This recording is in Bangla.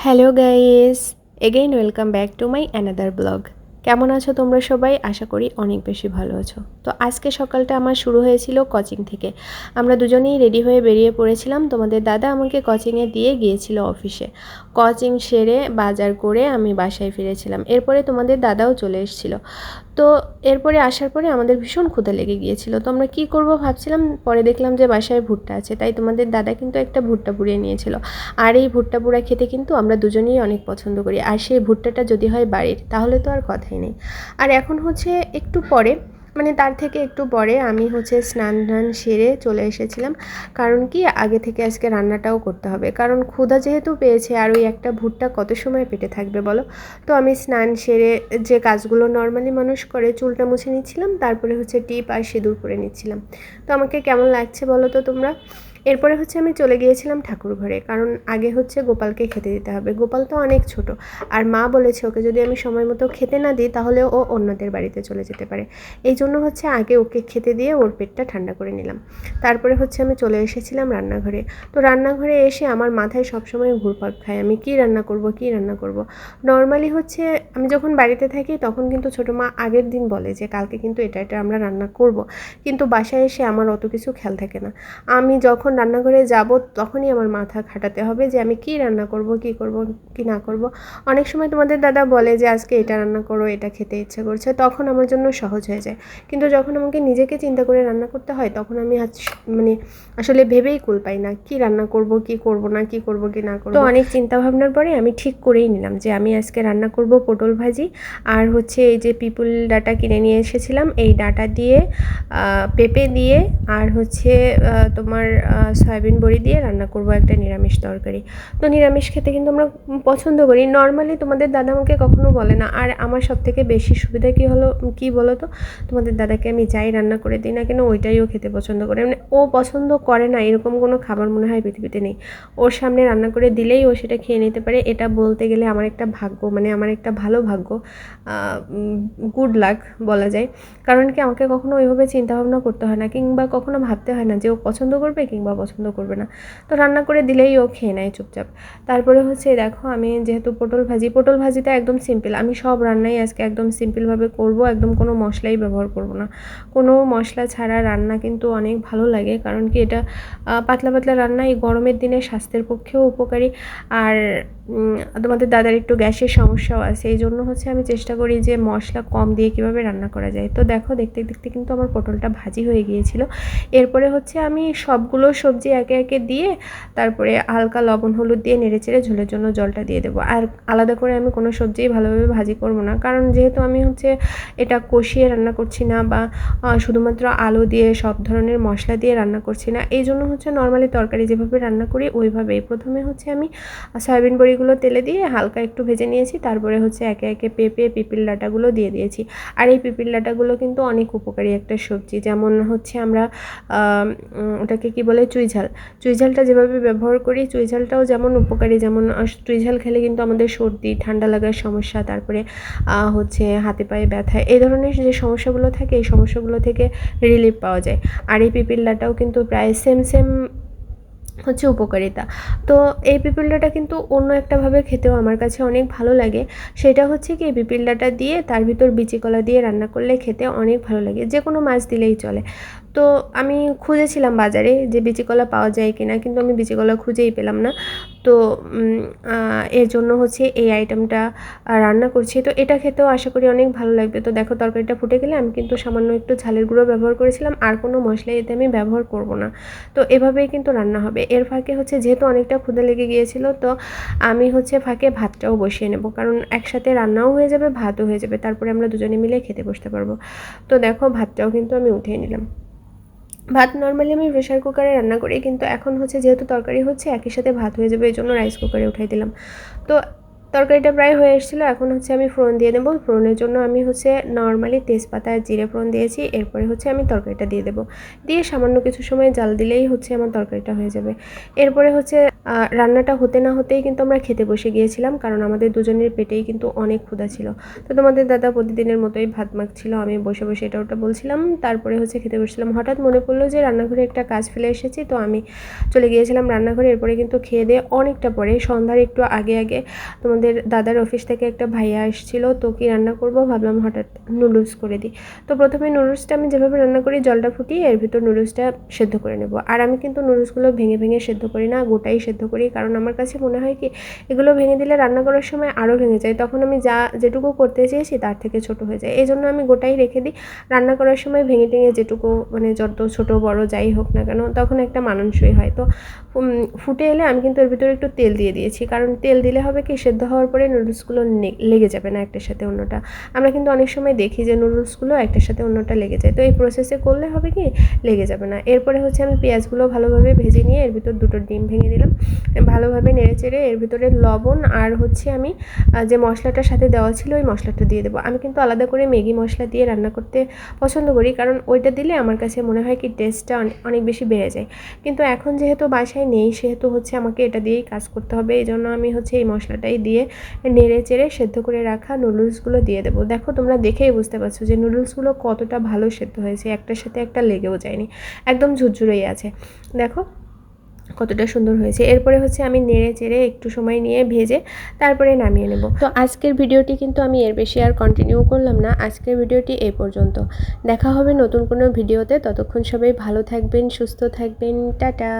Hello guys again welcome back to my another blog কেমন আছো তোমরা সবাই? আশা করি অনেক বেশি ভালো আছো। তো আজকে সকালটা আমার শুরু হয়েছিল কোচিং থেকে। আমরা দুজনেই রেডি হয়ে বেরিয়ে পড়েছিলাম। তোমাদের দাদা আমাকে কোচিংয়ে দিয়ে গিয়েছিল অফিসে কোচিং সেরে বাজার করে আমি বাসায় ফিরেছিলাম। এরপরে তোমাদের দাদাও চলে এসেছিল। তো এরপরে আসার পরে আমাদের ভীষণ ক্ষুধা লেগে গিয়েছিল। তো আমরা কী করব ভাবছিলাম, পরে দেখলাম যে বাসায় ভুট্টা আছে, তাই তোমাদের দাদা কিন্তু একটা ভুট্টা পুড়িয়ে নিয়েছিল। আর এই ভুট্টা পুড়া খেতে কিন্তু আমরা দুজনেই অনেক পছন্দ করি। আর সেই ভুট্টাটা যদি হয় বাড়ির, তাহলে তো আর কথাই নেই। আর এখন হচ্ছে একটু পরে মানে তার থেকে একটু পরে আমি হচ্ছে স্নান টান সেরে চলে এসেছিলাম। কারণ কি? আগে থেকে আজকে রান্নাটাও করতে হবে। কারণ ক্ষুধা যেহেতু পেয়েছে আর ওই একটা ভুট্টা কত সময় পেটে থাকবে বলো? তো আমি স্নান সেরে যে কাজগুলো নর্মালি মানুষ করে, চুলটা মুছে নিচ্ছিলাম, তারপরে হচ্ছে টিপ আর সিঁদুর করে নিচ্ছিলাম। তো আমাকে কেমন লাগছে বলো তো তোমরা? এরপরে হচ্ছে আমি চলে গিয়েছিলাম ঠাকুর ঘরে, কারণ আগে হচ্ছে গোপালকে খেতে দিতে হবে। গোপাল তো অনেক ছোট, আর মা বলেছে ওকে যদি আমি সময় মতো খেতে না দিই তাহলে ও অন্যদের বাড়িতে চলে যেতে পারে। এই জন্য হচ্ছে আগে ওকে খেতে দিয়ে ওর পেটটা ঠান্ডা করে নিলাম। তারপরে হচ্ছে আমি চলে এসেছিলাম রান্নাঘরে। তো রান্নাঘরে এসে আমার মাথায় সবসময় ঘুরপাক খায়। আমি কী রান্না করব, কী রান্না করব? নর্মালি হচ্ছে আমি যখন বাড়িতে থাকি তখন কিন্তু ছোটো মা আগের দিন বলে যে কালকে কিন্তু এটা এটা আমরা রান্না করব। কিন্তু বাসায় এসে আমার অত কিছু খেয়াল থাকে না। আমি যখন যখন রান্নাঘরে যাব, তখনই আমার মাথা খাটাতে হবে যে আমি কি রান্না করব, কি করব, কি না করব। অনেক সময় তোমাদের দাদা বলে যে, আজকে এটা রান্না করো, এটা খেতে ইচ্ছে করছে। তখন আমার জন্য সহজ হয়ে যায়। কিন্তু যখন আমাকে নিজেকে চিন্তা করে রান্না করতে হয়, তখন আমি মানে আসলে ভেবেই কুল পাই না, কি রান্না করব, কি করব না, কি করব, কি না করব। তো অনেক চিন্তা ভাবনার পরে আমি ঠিক করেই নিলাম যে, আমি আজকে রান্না করব পটল ভাজি। আর হচ্ছে এই যে পিপুল ডাটা কিনে নিয়ে এসেছিলাম, এই ডাটা দিয়ে পেঁপে দিয়ে, আর হচ্ছে তোমার সয়াবিন বড়ি দিয়ে রান্না করব একটা নিরামিষ তরকারি। তো নিরামিষ খেতে কিন্তু আমরা পছন্দ করি। নর্মালি তোমাদের দাদা আমাকে কখনো বলে না। আর আমার সব থেকে বেশি সুবিধা কী হলো, কী বলো তো তোমাদের দাদাকে আমি যাই রান্না করে দিই, না কেন ওইটাই ও খেতে পছন্দ করে। মানে ও পছন্দ করে না, এরকম কোনো খাবার মনে হয় পৃথিবীতে নেই। ওর সামনে রান্না করে দিলেই ও সেটা খেয়ে নিতে পারে। এটা বলতে গেলে আমার একটা ভাগ্য মানে আমার একটা ভালো ভাগ্য গুড লাক বলা যায়। কারণ কি আমাকে কখনো ওইভাবে চিন্তাভাবনা করতে হয় না, কিংবা কখনো ভাবতে হয় না যে ও পছন্দ করবে কিংবা পছন্দ করবে না। তো রান্না করে দিলেই ও খেয়ে নেয় চুপচাপ। তারপরে হচ্ছে, দেখো আমি যেহেতু পটল ভাজি, পটল ভাজিটা একদম সিম্পল আমি সব রান্নাই আজকে একদম সিম্পলভাবে করব, একদম কোনো মশলাই ব্যবহার করব না। কোনো মশলা ছাড়া রান্না কিন্তু অনেক ভালো লাগে, কারণ কি এটা পাতলা পাতলা রান্না, এই গরমের দিনে স্বাস্থ্যের পক্ষেও উপকারী। আর তোমাদের দাদার একটু গ্যাসের সমস্যাও আছে, এই জন্য হচ্ছে আমি চেষ্টা করি যে মশলা কম দিয়ে কীভাবে রান্না করা যায়। তো দেখো, দেখতে দেখতে কিন্তু আমার পটলটা ভাজি হয়ে গিয়েছিল। এরপরে হচ্ছে আমি সবগুলো সবজি একে একে দিয়ে তারপরে হালকা লবণ, হলুদ দিয়ে নেড়ে চেড়ে ঝোলের জন্য জলটা দিয়ে দেবো। আর আলাদা করে আমি কোনো সবজিই ভালোভাবে ভাজি করব না, কারণ যেহেতু আমি হচ্ছে এটা কষিয়ে রান্না করছি না বা শুধুমাত্র আলু দিয়ে, সব ধরনের মশলা দিয়ে রান্না করছি না, এই জন্য হচ্ছে নর্মালি তরকারি যেভাবে রান্না করি ওইভাবেই। প্রথমে হচ্ছে আমি সয়াবিন বড়িগুলো তেলে দিয়ে হালকা একটু ভেজে নিয়েছি, তারপরে হচ্ছে একে একে পেঁপে, পিপিল ডাটাগুলো দিয়ে দিয়েছি। আর এই পিপিল ডাটাগুলো কিন্তু অনেক উপকারী একটা সবজি, যেমন হচ্ছে আমরা ওটাকে কি বলে চুই চুইঝালটা যেভাবে ব্যবহার করি চুইঝালটাও যেমন উপকারী, যেমন চুইঝাল খেলে কিন্তু আমাদের সর্দি, ঠান্ডা লাগার সমস্যা, তারপরে হচ্ছে হাতে পায়ে ব্যথা, এই ধরনের যে সমস্যাগুলো থাকে, এই সমস্যাগুলো থেকে রিলিফ পাওয়া যায়। আর এই পিপিল্লাটাও কিন্তু প্রায় সেম সেম হচ্ছে উপকারিতা। তো এই পিপিলটাটা কিন্তু অন্য একটাভাবে খেতেও আমার কাছে অনেক ভালো লাগে। সেটা হচ্ছে কি, এই পিপিলটা দিয়ে তার ভিতর বিচি কলা দিয়ে রান্না করলে খেতে অনেক ভালো লাগে। যে কোনো মাছ দিলেই চলে। তো আমি খুঁজেছিলাম বাজারে যে বিচি কলা পাওয়া যায় কিনা, কিন্তু আমি বিচি কলা খুঁজেই পেলাম না। তো এর জন্য হচ্ছে এই আইটেমটা রান্না করছি। তো এটা খেতেও আশা করি অনেক ভালো লাগবে। তো দেখো তরকারিটা ফুটে গেলে আমি কিন্তু সামান্য একটু ঝালের গুঁড়ো ব্যবহার করেছিলাম। আর কোনো মশলা এতে আমি ব্যবহার করব না। তো এভাবেই কিন্তু রান্না হবে। এর ফাঁকে হচ্ছে যেহেতু অনেকটা ক্ষুদে লেগে গিয়েছিল, তো আমি হচ্ছে ফাঁকে ভাতটাও বসিয়ে নেব। কারণ একসাথে রান্নাও হয়ে যাবে, ভাতও হয়ে যাবে। তারপরে আমরা দুজনে মিলে খেতে বসতে পারব। তো দেখো ভাতটাও কিন্তু আমি উঠিয়ে নিলাম। ভাত নর্মালি আমি প্রেশার কুকারে রান্না করি, কিন্তু এখন হচ্ছে যেহেতু তরকারি হচ্ছে, একই সাথে ভাত হয়ে যাবে এই জন্য রাইস কুকারে উঠাই দিলাম। তো তরকারিটা প্রায় হয়ে এসেছিল, এখন হচ্ছে আমি ফোড়ন দিয়ে দেবো। ফোড়নের জন্য আমি হচ্ছে নর্মালি তেজপাতা আর জিরে ফোড়ন দিয়েছি, এরপরে হচ্ছে আমি তরকারিটা দিয়ে দেবো। দিয়ে সামান্য কিছু সময় জাল দিলেই হচ্ছে আমার তরকারিটা হয়ে যাবে। এরপরে হচ্ছে রান্নাটা হতে না হতেই কিন্তু আমরা খেতে বসে গিয়েছিলাম, কারণ আমাদের দুজনের পেটেই কিন্তু অনেক ক্ষুধা ছিল। তো তোমাদের দাদা প্রতিদিনের মতোই ভাত মাখছিল, আমি বসে বসে এটা ওটা বলছিলাম। তারপরে হচ্ছে খেতে বসছিলাম। হঠাৎ মনে পড়ল যে রান্নাঘরে একটা কাজ ফেলে এসেছি, তো আমি চলে গিয়েছিলাম রান্নাঘরে। এরপরে কিন্তু খেয়ে দিয়ে অনেকটা পরে, সন্ধ্যার একটু আগে আগে তোমাদের দাদার অফিস থেকে একটা ভাইয়া এসেছিল তো কি রান্না করব? ভাবলাম হঠাৎ নুডলস করে দিই। তো প্রথমে নুডলসটা আমি যেভাবে রান্না করি, জলটা ফুটিয়ে এর ভিতর নুডলসটা সেদ্ধ করে নেব। আর আমি কিন্তু নুডলসগুলো ভেঙে ভেঙে সেদ্ধ করি না, গোটাই সেদ্ধ করি। কারণ আমার কাছে মনে হয় কি, এগুলো ভেঙে দিলে রান্না করার সময় আরও ভেঙে যায়। তখন আমি যা, যেটুকু করতে চেয়েছি তার থেকে ছোট হয়ে যায়। এই জন্য আমি গোটাই রেখে দিই। রান্না করার সময় ভেঙে টেঙে যেটুকু মানে যত ছোট, বড় যাই হোক না কেন, তখন একটা মানানসই হয়। তো ফুটে এলে আমি কিন্তু এর ভিতরে একটু তেল দিয়ে দিয়েছি। কারণ তেল দিলে হবে কি, সেদ্ধ হওয়ার পরে নুডলসগুলো লেগে যাবে না একটার সাথে অন্যটা। আমরা কিন্তু অনেক সময় দেখি যে নুডলসগুলো একটার সাথে অন্যটা লেগে যায়। তো এই প্রসেসে করলে হবে কি, লেগে যাবে না। এরপরে হচ্ছে আমি পেঁয়াজগুলো ভালোভাবে ভেজে নিয়ে এর ভিতর দুটো ডিম ভেঙে দিলাম। ভালোভাবে নেড়ে চেড়ে এর ভিতরে লবণ আর হচ্ছে আমি যে মশলাটার সাথে দেওয়া ছিল ওই মশলাটা দিয়ে দেবো। আমি কিন্তু আলাদা করে ম্যাগি মশলা দিয়ে রান্না করতে পছন্দ করি কারণ ওইটা দিলে আমার কাছে মনে হয় কি টেস্টটা অনেক বেশি বেড়ে যায়। কিন্তু এখন যেহেতু বাসায় নেই, সেহেতু হচ্ছে আমাকে এটা দিয়েই কাজ করতে হবে। এই জন্য আমি হচ্ছে এই মশলাটাই দিয়ে নেড়ে চেড়ে সেদ্ধ করে রাখা নুডলসগুলো দিয়ে দেবো। দেখো তোমরা দেখেই বুঝতে পারছ যে নুডলসগুলো কতটা ভালো সেদ্ধ হয়েছে। একটার সাথে একটা লেগেও যায়নি। একদম ঝুরঝুরেই আছে। দেখো কতটা সুন্দর হয়েছে। এরপরে হচ্ছে আমি নেড়ে চেড়ে একটু সময় নিয়ে ভেজে তারপরে নামিয়ে নেব। তো আজকের ভিডিওটি কিন্তু আমি এর বেশি আর কন্টিনিউ করলাম না। আজকের ভিডিওটি এ পর্যন্ত। দেখা হবে নতুন কোনো ভিডিওতে। ততক্ষণ সবাই ভালো থাকবেন, সুস্থ থাকবেন। টাটা!